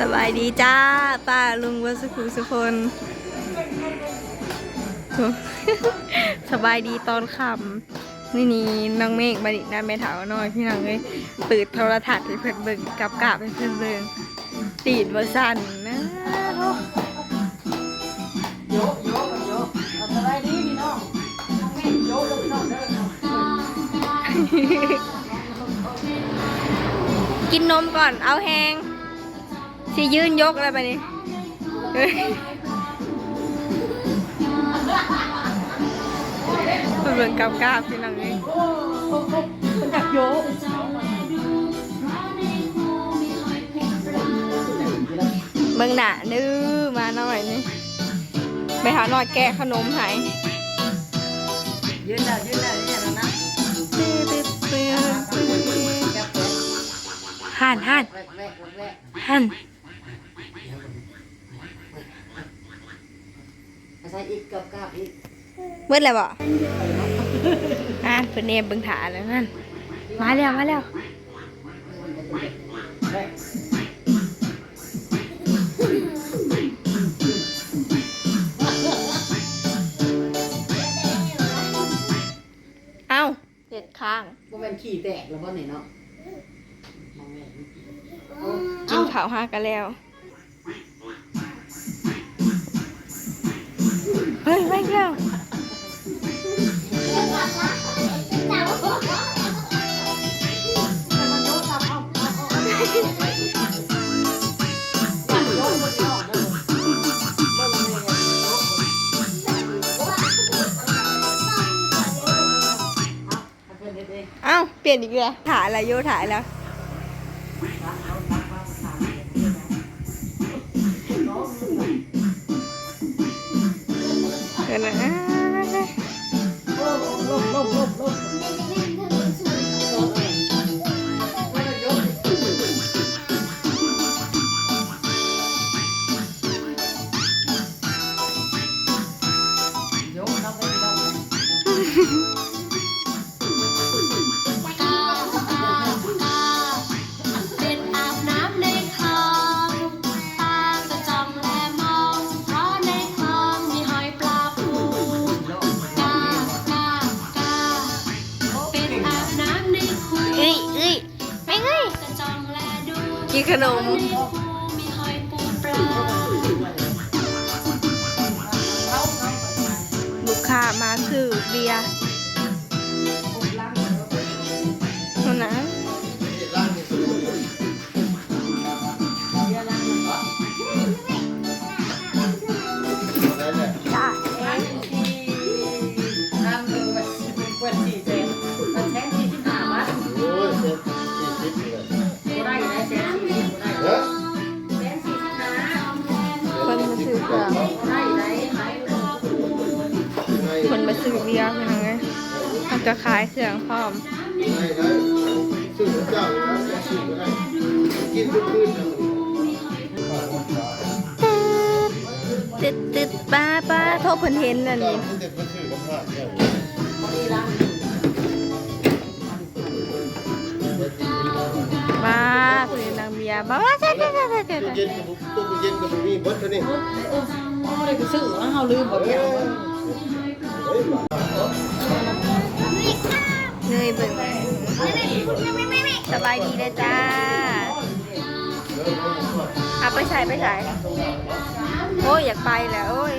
สบายดีจ้า ป้าลุงวัสกุสุคนสบายดีตอนค่ำนี่นี่น้องเมฆมาดิน้าแม่ถาหน่อยพี่น้องเลยเปิดโทรทัศน์ให้เพื่อนเบิ่งกับกาบให้เพื่อนเบิ่งตีดบสันนะโถ่โยกโยกโยกสบายดีพี่น้องน้องเมฆโยกพี่น้องเด้อกินนมก่อนเอาแหง สิยืนยกอะไรไปนี่เฮ้ยเพิ่นเบิ่งกับกาบพี่น้องเลยโอ้โหมันอยากโยกเบิ่งหน้าดื้อมาหน่อยนี่ไปหาหน่อยแกะขนมใหายยืนได้ยืนได้เนี่ยนะนะแกะแกะหันหันแวกแวกแวกหัน ใส่อีกกับกาบอีกเบิดแล้วบ่อ่านเพิ่นเนมเบิ่งถาแล้วนั่น มาแล้ว มาแล้วแวกเอ้าเด็ดข้างบ่แม่นขี่แตกแล้วบ่นี่เนาะมองแม่นโอ้กินข้าวหากันแล้ว เฮ้ยไปแล้ว มันโยกครับเอาเอาเอาเอาโยกบ่พี่น้องเด้อบ่ลงเลยโยกเอาเพิ่นเฮ็ดเอง เอ้าเปลี่ยนอีกแล้วถ่ายอะไรโยถ่ายแล้ว เดี๋ยวนะ 了我们 องพร้อมได้ได้ซื้อเจ้าแล้วจะซื้อก็ได้กินทุกคืนเลยติดติดป้าป้าโทษเพิ่นเห็นนั่นเจ้านี่ที่เด็กมาซื้อกับผ้าแก้วป้าเพิ่นนางเบียร์ป้าใช่ใช่ใช่ใช่ใช่ตู้เย็นกับตู้เย็นกับมีเบิร์ตนี่ซื้อเฮาลืมบ่เพียงเฮ้ย เบิ่งสบายดีเลยจ้าอะไปใส่ไปใส่โอ้ยอยากไปแล้วโอ้ย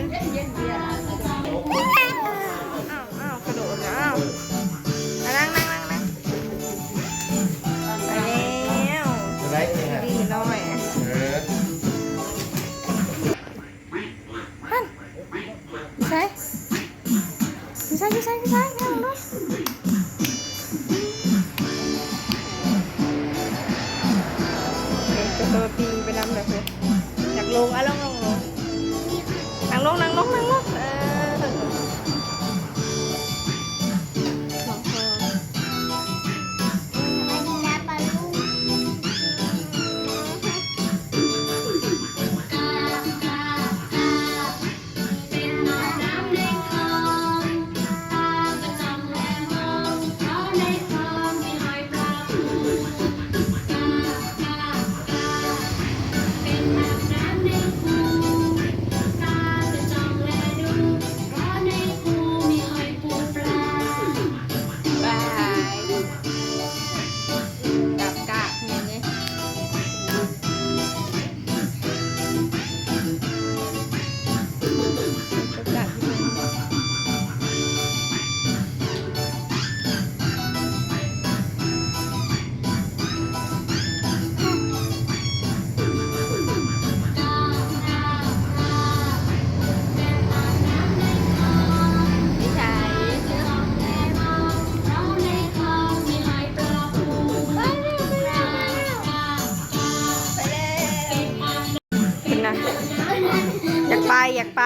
ไป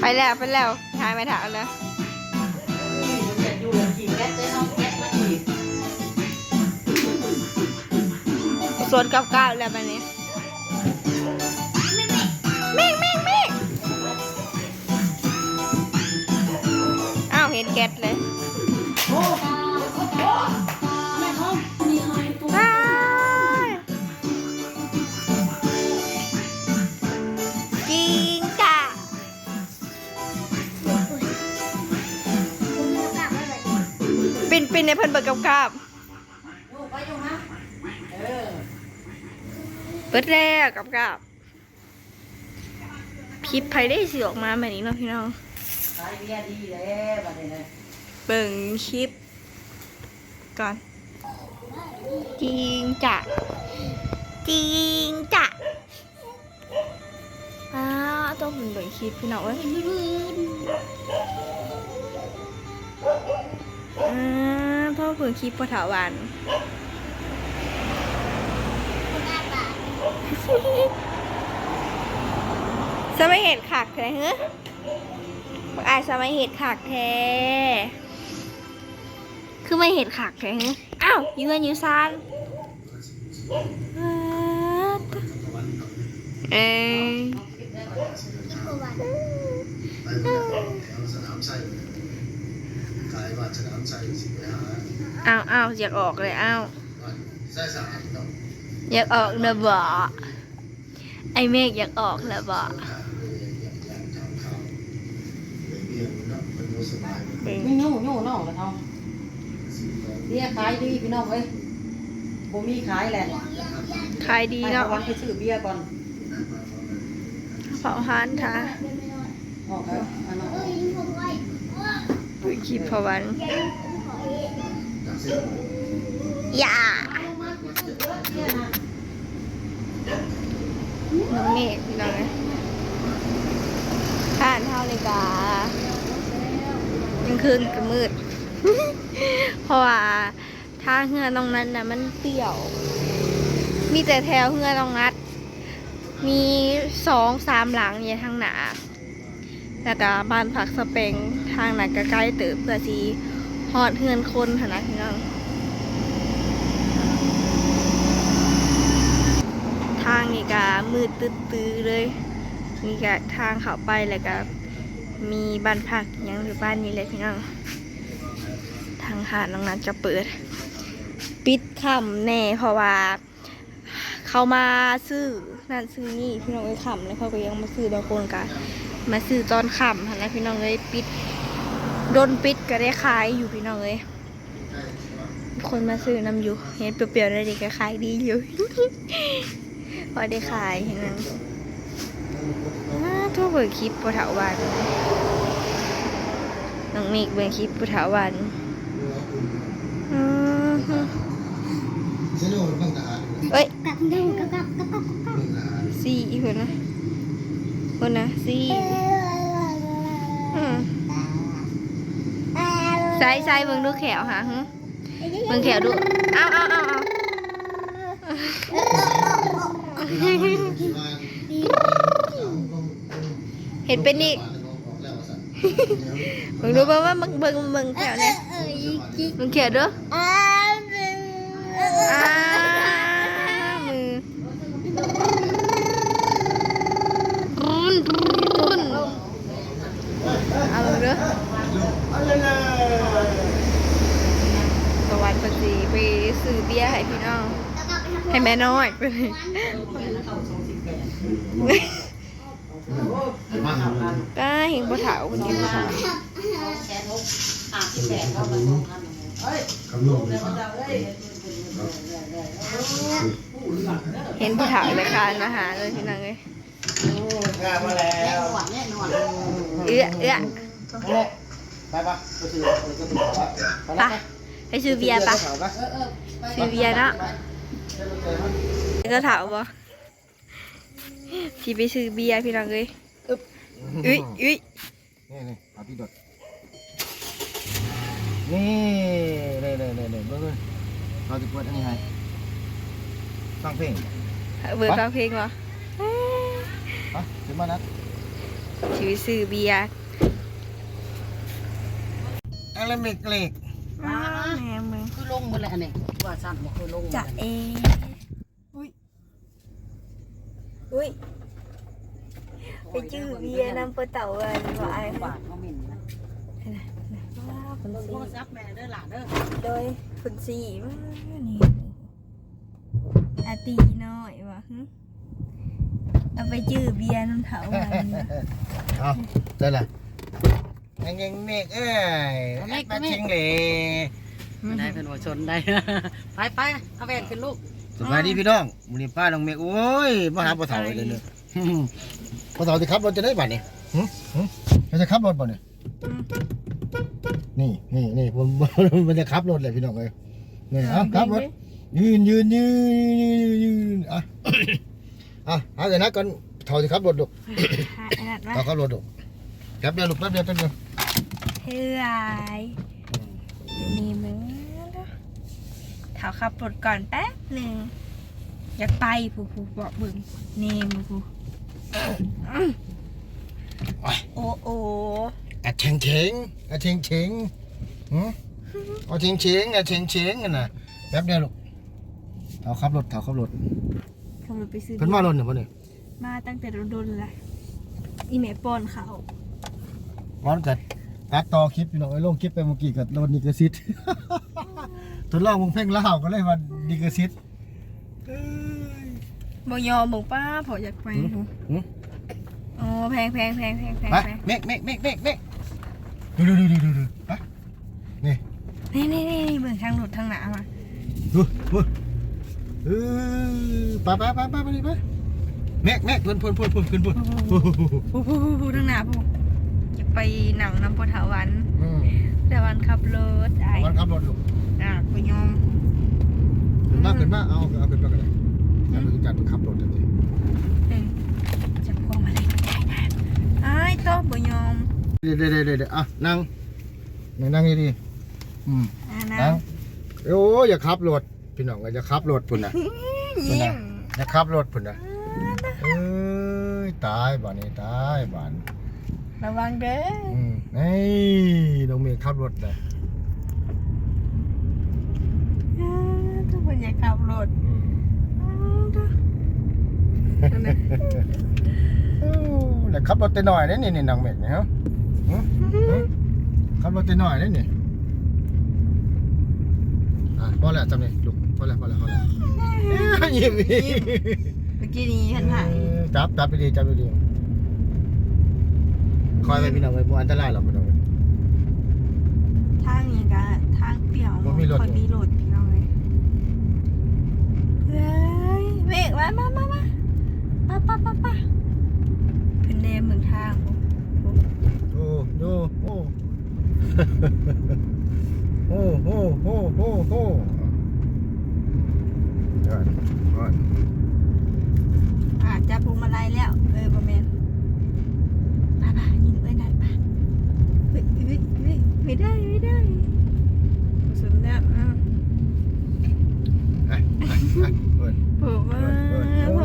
ไปแล้วไปแล้วหายไม่ถามแล้วสวนกับก้าวแล้วมันนี้เมฆเมฆเมฆอ้าวเห็นแก๊สเลย ปินในเพิ่นเบิกกับกาบอยู่ไปอยู่นะเออเปิดแล้วกับกาบพิษภัยได้สิออกมาแบบนี้เนาะพี่น้องขายเบียดีแล้วบัดนี้นะเบิ่งคลิป ก่อน จริงจ้ะจริงจ้ะอ้าวต้องเบิ่งคลิปพี่น้องเอ้ยอ่า พ่อเบิ่งคลิปถาวันสมัยเหตุขากแท้เฮ้ยบักอายสมัยเหตุขากแท้ คือไม่เห็นขากแท้เฮ้ยอ้าวยืนยู่ซานเอ้ยไปแถวสนามชัยขายบัตรสนามชัยสิไปหา อ้าวอ้าวอยากออกเลยอ้าวบัตรไส้สะอาดเนาะอยากออกนะบ่ไอเมฆอยากออกแล้วบ่ขาดเลยอย่างอย่างทางเข้าเลยเบียร์เนาะเป็นโมสบายเบิ่งมีหนูหนูน้องกันเอาเบียร์ขายดีพี่น้องเอ้ยบ่มีขายแหละขายดีไปเนาะวันไปซื้อเบียร์ก่อนเผาฮานท่าออกแล้วอันนั้นเบิ่งคลิปพ อวันจากนอย่าน้องเมฆพี่น้องเลยท่านเท่าเลยกายังคืนก็มืด เพราะว่าทาเฮือตรงนั้นนะมันเปรี่ยว มีแต่แถวเฮือตรงนัด มีสองสามหลังเนี่ยทางหนาแล้วก็บ้านพักสเปงทางหนั้นก็ใกล้เติบเพื่อสี หอดเฮือนคนหนนะพี่น้องทางนี่ก็มืดตื้อๆเลยนี่ก็ทางเข้าไปแล้วก็มีบ้านพักยังอยู่บ้านนี้เลยพี่น้อง ทางหาดตรงนั้นจะเปิด ปิดค่ำแน่เพราะว่า เขามาซื้อนั่นซื้อนี่พี่น้องเอ้ยค่ำแล้วเขาก็ยังมาซื้อบางคนก็มาซื้อตอนค่ำนะพี่น้องเอ้ยปิด โดนปิดก็ได้ขายอยู่พี่น้องเอ้ยคนมาซื้อน้ำอยู่ เห็นเปรี้ยวๆเลยดีก็ขายดีอยู่ พอได้ขายเห็นไหมอ่าทั่วเบิกคลิปปุถาวันน้องมิกเบิกคลิปปุถาวันอือฮึเส้นโอ้ยฟังทหารเอ้ยเรื่องทหารสี่คนนะคนนะสี่อืม ใส่ใส่เบิ่งดูแขวหาฮึเบิ่งแขวดูเอาเอาเอาเอาเห็นเป็นนี่เบิ่งดูเบิ่งว่ามึงเบิ่งเบิ่งแขวเนี่ยเบิ่งแขวเด้ออ้ามือรุนรุนเอาเบิ่งเด้อสวัสดีไปซื้อเบียร์ให้พี่น้อง ให้ แม่น้อยไปเลยก็เห็นบ่เถาคนนี้บ่เถาแขนหกห้าสิบแปดเข้ามาสองพันเอ้ยคำนวณเดี๋ยวเราเอ้ยเห็นบ่เถาเลยค่ะอาหารเลยพี่น้องเอ้ยงานมาแล้แน่วนอนแน่นอนเอื้อเอื้อไปปะไปซื้อไปซื้อไปไปไปซื้อเบียร์ปะเออเออไปซื้อเบียร์เนาะ ก็เถาบ่ที่ไปซื้อเบียร์พี่น้องเอ้ยอึ๊บอุ้ยอุ้ยนี่นี่เอาพี่ดดนี่นี่นี่เนี่ยเนี่ยเบิ่งเลยเราจะเปิดอันนี้ให้ฟังเพลงเบิร์ฟังเพลงเหรอฮะถึงมานัดชื่อซื้อเบียร์อะไรเมกเล็ก แม่มึงคือลงหมดเลยอันนี้ว่าสั่นบ่คือลงหมดจะเลยเออุ้ยอุ้ยไปจื้อเบียร์นำปลาเต่าอะไรวะไอ้บาทเขาหมิ่นนะว้าวคนเบิ่งสีโทรศัพท์แม่เด้อหลานเด้อโดยคนสีว้าวนี่อาตีน้อยวะหึเอาไปจื้อเบียร์น้ำเถาวันนี้เอาได้ละ ยังยังเมกเอ้ยมาชิงเลยไม่ได้เป็นหัวชนได้ ไปไปเอาแว่นขึ้นลูกสบายดีพี่น้องมื้อนี้ป้าน้องเมกโอ้ยมาหาพ่อเฒ่าเลยเนี่ยพ่อเฒ่าสิขับรถจะได้บัดนี้หึหึเขาจะขับรถบ่เนี่ยนี่นี่นี่ผมมันจะขับรถเลยพี่น้องเอ้ยนี่เอาขับรถยืนยืนยืนยืนอะอะเอาเดี๋ยวนะก่อนเฒ่าสิขับรถลูกหาอันนั้นวะเฒ่าขับรถลูกแป๊บเดียวลูกแป๊บเดียวแป๊บเดียวเฮ้ยนี่มึงเถาขับรถก่อนแป๊บหนึ่งอยากไปผู้ผู้บอกบึงนี่มึงผู้โอ้โอ้อะเชงเชงอะเชงเชงหืมเอาเชงเชงอะเชงเชงกันนะแป๊บเดียวลูกเฒ่าขับรถเฒ่าขับรถขับรถไปซื้อเพิ่นมารถเนี่ยบ่เนี่ยมาตั้งแต่โดนๆเลยอีเมปอนเขา วันเกิดตัดต่อคลิปพี่น้องไอ้ยลงคลิปไปเมื่อกี้กับโดนดิกระซิดทดลองวงเพลงลาวก็เลยว่าดิกระซิดเอ้ยบยอมบอกป้าพออยากไปหืมหืมโอ้แพงแพงแพงแพงแพงไปแพงเมกเมกเมกเมกเมกดูดูดูดูดูดูไปนี่นี่นี่นี่เบิ่งทางรถทางหนามาดูดูเออไปไปไปไปไปนี่ไปเมกเมกเพิ่นเพิ่นเพิ่นเพิ่นขึ้นเพิ่นผู้ผู้ผู้ผู้ทางหนาผู้อยาก ไปหนังน้ำปะถาวันอืมแต่วันขับรถไอ้วันขับรถลูกอะบยอมขึ้นมาขึ้นมาเอาเอาขึ้นมากันเลยจับไปจับไปขับรถทันทีเออจับพวงมาลัยได้นะไอ้ายโต๊ะบยอมเดี๋ยวเดี๋ยวเดี๋ยวเดี๋ยวอะนั่งนั่งนั่งดีๆอืมอ่านะนั่งโอ้ยอย่าขับรถพี่น้องอย่าขับรถพุ่นนะยิ้มอย่าขับรถพุ่นนะเอ้ยตายบ้านนี้ตายบ้าน ระวังเด้ออืมนี่น้องเมย์ขับรถเลยอ่าทุกคนอยากขับรถอืมอ้าวเด้อนั่นน่ะโอ้แล้วขับรถแต่น้อยนี่นี่นี่น้องเมย์นี่ฮะหึหึขับรถแต่น้อยนี่นี่อะพอแล้วจำนี่ลูกพอแล้วพอแล้วพอแล้วยิ้มอีกเมื่อกี้นี้ฉันถ่ายจับจับไปดีจับไปดี คอยไปพี่น้องไปบ่อันตรายหรอกพี่น้องทางนี้ก็ทางเปี่ยวบ่มีรถ คนมีรถพี่น้องเลยเฮ้ยเบรกมามามามามาปะปะปะเพิ่นแนมเมืองทางโอ้โอ้โอ้ โอ้โอ้โอ้โอ้โอ้โอ้ยอดยอด อาจจะพวงมาลัยแล้ว เออประแมนป่ะป่ะยิงเอ้ยได้ป่ะเฮ้ยเฮ้ยเฮ้ยไม่ได้ไม่ได้สุดแล้วอะ ไปไปไปเปิด ผมว่า เปิดเปิดโอ้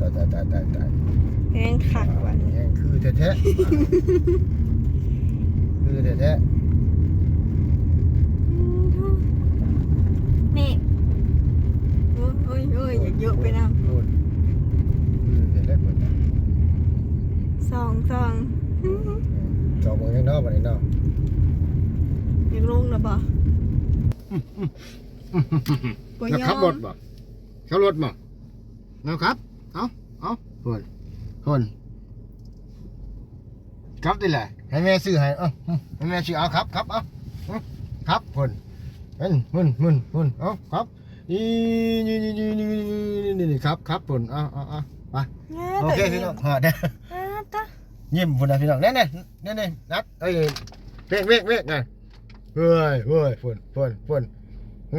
ตายตายตายตายตาย แห้งขักว่ะ แห้ง คือแท้แท้คือแท้แท้นี่โอ้ยโอ้ยโอ้ยอย่าเยอะไปนะโอ้ยคือแท้แท้เปิดนะสองสองจอมือยังนอกมาในนอกยังลงนะบ่บ่แล้วยอขับรถมบ่ขับรถบ่แล้วครับ เอาเอาเพิ่นเพิ่น ครับนี่แหละให้แม่ซื้อให้เอ้าให้แม่ซื้อเอาครับครับเอาเอาครับเพิ่นเพิ่นเพิ่นเพิ่นเพิ่นเอาครับนี่นี่นี่นี่นี่นี่นี่นี่ครับครับเพิ่นเอาเอาเอาไปโอเคพี่น้องฮอดเด้ออ่าตะยิ้มพุ่นนะพี่น้องแน่ๆแน่ๆนัดเอ้ยเมฆเมฆเมฆไงเฮ้ยเฮ้ยเพิ่นเพิ่นเพิ่น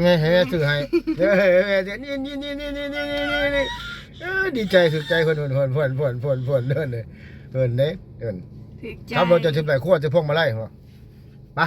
ไงให้แม่ซื้อให้เฮ้ยเฮ้ยเฮ้ยนี่นี่นี่นี่นี่นี่นี่นี่นี่เอ้อดีใจสุดใจเพิ่นเพิ่นเพิ่นเพิ่นเพิ่นเพิ่นเพิ่นเดินเลยเพิ่นเด้เดินถึกใจ ขับรถจะถึงไหนขั้วจะพวงมาไล่เหรอไป